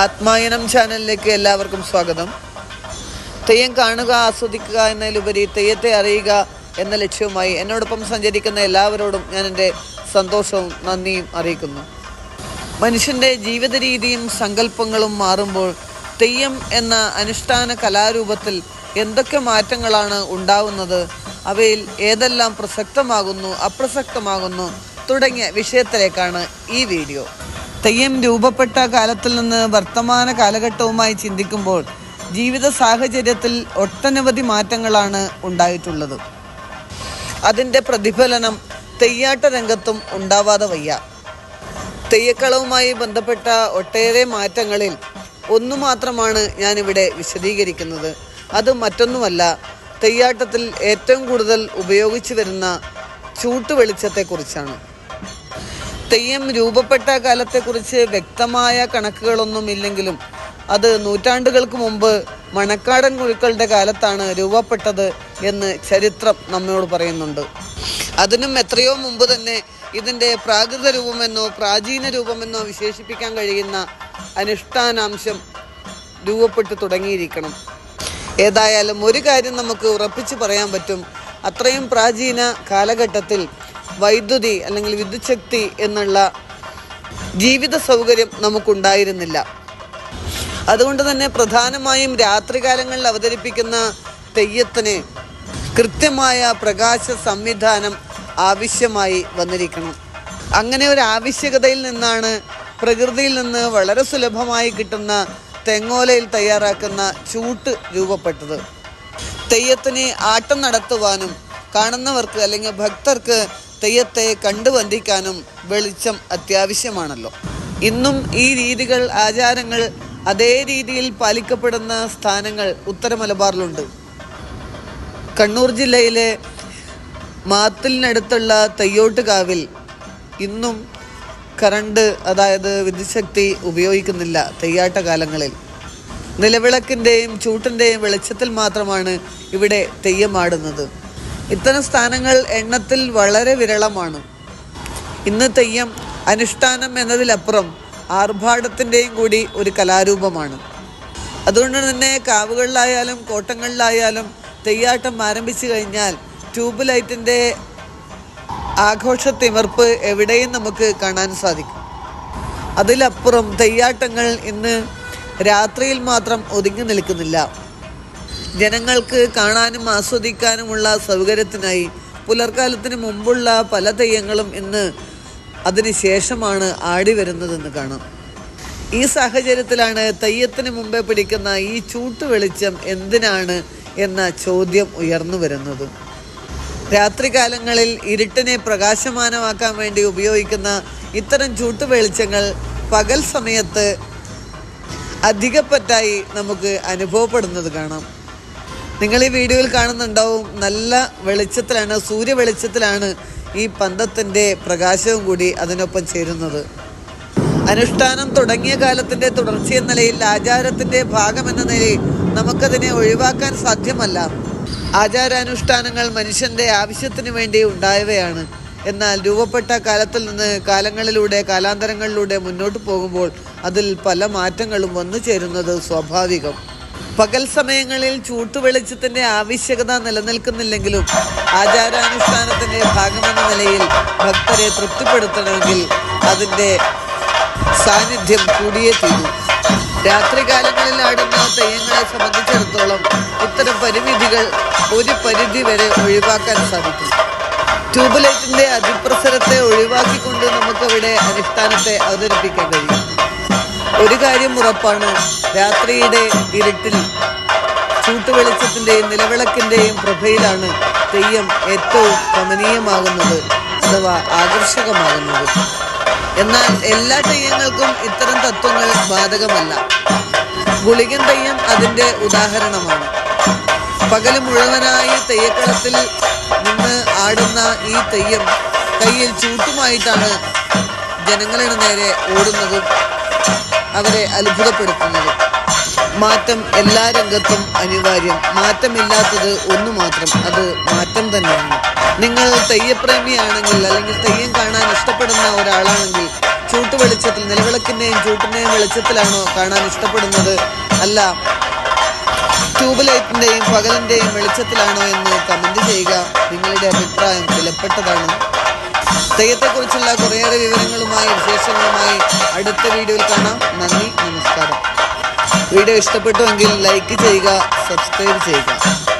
ആത്മായനം ചാനലിലേക്ക് എല്ലാവർക്കും സ്വാഗതം. തെയ്യം കാണുക ആസ്വദിക്കുക എന്നതിലുപരി തെയ്യത്തെ അറിയുക എന്ന ലക്ഷ്യവുമായി എന്നോടൊപ്പം സഞ്ചരിക്കുന്ന എല്ലാവരോടും ഞാൻ എന്റെ സന്തോഷവും നന്ദിയും അറിയിക്കുന്നു. മനുഷ്യന്റെ ജീവിത രീതിയും സങ്കല്പങ്ങളും മാറുമ്പോൾ തെയ്യം എന്ന അനുഷ്ഠാന കലാരൂപത്തിൽ എന്തൊക്കെ മാറ്റങ്ങളാണ് ഉണ്ടാവുന്നത് അവയിൽ ഏതെല്ലാം പ്രസക്തമാകുന്നു അപ്രസക്തമാകുന്നു തുടങ്ങിയ വിഷയത്തിലേക്കാണ് ഈ വീഡിയോ. തെയ്യം രൂപപ്പെട്ട കാലത്തിൽ നിന്ന് വർത്തമാന കാലഘട്ടവുമായി ചിന്തിക്കുമ്പോൾ ജീവിത സാഹചര്യത്തിൽ ഒട്ടനവധി മാറ്റങ്ങളാണ് ഉണ്ടായിട്ടുള്ളത്. അതിന്റെ പ്രതിഫലനം തെയ്യാട്ട രംഗത്തും ഉണ്ടാവാതെ വയ്യ. തെയ്യക്കളവുമായി ബന്ധപ്പെട്ട ഒട്ടേറെ മാറ്റങ്ങളിൽ ഒന്നു മാത്രമാണ് ഞാനിവിടെ വിശദീകരിക്കുന്നത്. അത് മറ്റൊന്നുമല്ല തെയ്യാട്ടത്തിൽ ഏറ്റവും കൂടുതൽ ഉപയോഗിച്ചു വരുന്ന ചൂട്ടുവെളിച്ചത്തെക്കുറിച്ചാണ്. തെയ്യം രൂപപ്പെട്ട കാലത്തെക്കുറിച്ച് വ്യക്തമായ കണക്കുകളൊന്നും ഇല്ലെങ്കിലും അത് നൂറ്റാണ്ടുകൾക്ക് മുമ്പ് മണക്കാടൻ കുഴുക്കളുടെ കാലത്താണ് രൂപപ്പെട്ടത് എന്ന് ചരിത്രം നമ്മോട് പറയുന്നുണ്ട്. അതിനും എത്രയോ മുമ്പ് തന്നെ ഇതിന്റെ പ്രാകൃത രൂപമെന്നോ പ്രാചീന രൂപമെന്നോ വിശേഷിപ്പിക്കാൻ കഴിയുന്ന അനുഷ്ഠാനാംശം രൂപപ്പെട്ടു തുടങ്ങിയിരിക്കണം. ഏതായാലും ഒരു കാര്യം നമുക്ക് ഉറപ്പിച്ച് പറയാൻ പറ്റും. അത്രയും പ്രാചീന കാലഘട്ടത്തിൽ വൈദ്യുതി അല്ലെങ്കിൽ വിദ്യുത് ശക്തി എന്നുള്ള ജീവിത സൗകര്യം നമുക്കുണ്ടായിരുന്നില്ല. അതുകൊണ്ട് തന്നെ പ്രധാനമായും രാത്രികാലങ്ങളിൽ അവതരിപ്പിക്കുന്ന തെയ്യത്തിന് കൃത്യമായ പ്രകാശ സംവിധാനം ആവശ്യമായി വന്നിരിക്കണം. അങ്ങനെ ഒരു ആവശ്യകതയിൽ നിന്നാണ് പ്രകൃതിയിൽ നിന്ന് വളരെ സുലഭമായി കിട്ടുന്ന തെങ്ങോലയിൽ തയ്യാറാക്കുന്ന ചൂട്ട് രൂപപ്പെട്ടത്. തെയ്യത്തിന് ആട്ടം നടത്തുവാനും കാണുന്നവർക്ക് അല്ലെങ്കിൽ ഭക്തർക്ക് തെയ്യത്തെ കണ്ടുവന്ദിക്കാനും വെളിച്ചം അത്യാവശ്യമാണല്ലോ. ഇന്നും ഈ രീതികൾ ആചാരങ്ങൾ അതേ രീതിയിൽ പാലിക്കപ്പെടുന്ന സ്ഥാനങ്ങൾ ഉത്തര മലബാറിലുണ്ട്. കണ്ണൂർ ജില്ലയിലെ മാത്തിലിനടുത്തുള്ള തെയ്യോട്ടുകാവിൽ ഇന്നും കറണ്ട് അതായത് വിദ്യുശക്തി ഉപയോഗിക്കുന്നില്ല തെയ്യാട്ട കാലങ്ങളിൽ നിലവിളക്കിന്റെയും ചൂട്ടിന്റെയും വെളിച്ചത്തിൽ മാത്രമാണ് ഇവിടെ തെയ്യമാടുന്നത് ഇത്തരം സ്ഥാനങ്ങൾ എണ്ണത്തിൽ വളരെ വിരളമാണ്. ഇന്ന് തെയ്യം അനുഷ്ഠാനം എന്നതിലപ്പുറം ആർഭാടത്തിന്റെയും കൂടി ഒരു കലാരൂപമാണ്. അതുകൊണ്ട് തന്നെ കാവുകളിലായാലും കോട്ടങ്ങളിലായാലും തെയ്യാട്ടം ആരംഭിച്ചു കഴിഞ്ഞാൽ ട്യൂബ് ലൈറ്റിന്റെ ആഘോഷത്തിമർപ്പ് എവിടെയും നമുക്ക് കാണാൻ സാധിക്കും. അതിലപ്പുറം തെയ്യാട്ടങ്ങൾ ഇന്ന് രാത്രിയിൽ മാത്രം ഒതുങ്ങി നിൽക്കുന്നില്ല. ജനങ്ങൾക്ക് കാണാനും ആസ്വദിക്കാനുമുള്ള സൗകര്യത്തിനായി പുലർക്കാലത്തിന് മുമ്പുള്ള പല തെയ്യങ്ങളും ഇന്ന് അതിന് ശേഷമാണ് ആടി വരുന്നതെന്ന് കാണാം. ഈ സാഹചര്യത്തിലാണ് തെയ്യത്തിന് മുമ്പേ പിടിക്കുന്ന ഈ ചൂട്ട് വെളിച്ചം എന്തിനാണ് എന്ന ചോദ്യം ഉയർന്നു വരുന്നത്. രാത്രികാലങ്ങളിൽ ഇരുട്ടിനെ പ്രകാശമാനമാക്കാൻ വേണ്ടി ഉപയോഗിക്കുന്ന ഇത്തരം ചൂട്ട് വെളിച്ചങ്ങൾ പകൽ സമയത്ത് അധികപ്പറ്റായി നമുക്ക് അനുഭവപ്പെടുന്നത് കാണാം. നിങ്ങൾ ഈ വീഡിയോയിൽ കാണുന്നുണ്ടാവും നല്ല വെളിച്ചത്തിലാണ് സൂര്യ വെളിച്ചത്തിലാണ് ഈ പന്തത്തിന്റെ പ്രകാശവും കൂടി അതിനൊപ്പം ചേരുന്നത്. അനുഷ്ഠാനം തുടങ്ങിയ കാലത്തിന്റെ തുടർച്ചയെന്ന നിലയിൽ ആചാരത്തിന്റെ ഭാഗമെന്ന നിലയിൽ നമുക്കതിനെ ഒഴിവാക്കാൻ സാധ്യമല്ല. ആചാരാനുഷ്ഠാനങ്ങൾ മനുഷ്യന്റെ ആവശ്യത്തിന് വേണ്ടി ഉണ്ടായവയാണ്. എന്നാൽ രൂപപ്പെട്ട കാലത്തിൽ നിന്ന് കാലങ്ങളിലൂടെ കാലാന്തരങ്ങളിലൂടെ മുന്നോട്ട് പോകുമ്പോൾ അതിൽ പല മാറ്റങ്ങളും വന്നു ചേരുന്നത് സ്വാഭാവികം. പകൽ സമയങ്ങളിൽ ചൂട്ടുവെളിച്ചത്തിന്റെ ആവശ്യകത നിലനിൽക്കുന്നില്ലെങ്കിലും ആചാരാനുഷ്ഠാനത്തിന്റെ ഭാഗമെന്ന നിലയിൽ ഭക്തരെ തൃപ്തിപ്പെടുത്തണമെങ്കിൽ അതിന്റെ സാന്നിധ്യം കൂടിയേ തീരൂ. രാത്രികാലങ്ങളിൽ ആടുന്ന തെയ്യങ്ങളെ സംബന്ധിച്ചിടത്തോളം ഇത്തരം പരിമിതികൾ ഒരു പരിധി വരെ ഒഴിവാക്കാൻ സാധിക്കും. ട്യൂബ്ലൈറ്റിന്റെ അതിപ്രസരത്തെ ഒഴിവാക്കിക്കൊണ്ട് നമുക്കവിടെ അനുഷ്ഠാനത്തെ അവതരിപ്പിക്കാൻ കഴിയും. ഒരു കാര്യം ഉറപ്പാണ്. രാത്രിയുടെ ഇരുട്ടിൽ ചൂട്ടുവെളിച്ചത്തിന്റെയും നിലവിളക്കിന്റെയും പ്രഭയിലാണ് തെയ്യം ഏറ്റവും കമനീയമാകുന്നത് അഥവാ ആകർഷകമാകുന്നത്. എന്നാൽ എല്ലാ തെയ്യങ്ങൾക്കും ഇത്തരം തത്വങ്ങൾ ബാധകമല്ല. ഗുളികൻ തെയ്യം അതിന്റെ ഉദാഹരണമാണ്. പകൽ മുഴുവനായി തെയ്യക്കളത്തിൽ നിന്ന് ആടുന്ന ഈ തെയ്യം കയ്യിൽ ചൂട്ടുമായിട്ടാണ് ജനങ്ങളുടെ നേരെ ഓടുന്നതും അവരെ അത്ഭുതപ്പെടുത്തുന്നത്. മാറ്റം എല്ലാ രംഗത്തും അനിവാര്യം. മാറ്റമില്ലാത്തത് ഒന്നു മാത്രം അത് മാറ്റം തന്നെയാണ്. നിങ്ങൾ തെയ്യപ്രേമിയാണെങ്കിൽ അല്ലെങ്കിൽ തെയ്യം കാണാൻ ഇഷ്ടപ്പെടുന്ന ഒരാളാണെങ്കിൽ ചൂട്ട് വെളിച്ചത്തിൽ നിലവിളക്കിന്റെയും ചൂട്ടിന്റെയും വെളിച്ചത്തിലാണോ കാണാൻ ഇഷ്ടപ്പെടുന്നത്? അല്ല. ട്യൂബ് ലൈറ്റിന്റെയും പകലിന്റെയും വെളിച്ചത്തിലാണോ എന്ന് കമന്റ് ചെയ്യുക നിങ്ങളുടെ അഭിപ്രായം വിലപ്പെട്ടതാണ്. തെയ്യത്തെക്കുറിച്ചുള്ള കുറേയേറെ വിവരങ്ങളുമായി വിശേഷങ്ങളുമായി അടുത്ത വീഡിയോയിൽ കാണാം. നന്ദി നമസ്കാരം. വീഡിയോ ഇഷ്ടപ്പെട്ടുവെങ്കിൽ ലൈക്ക് ചെയ്യുക സബ്സ്ക്രൈബ് ചെയ്യുക.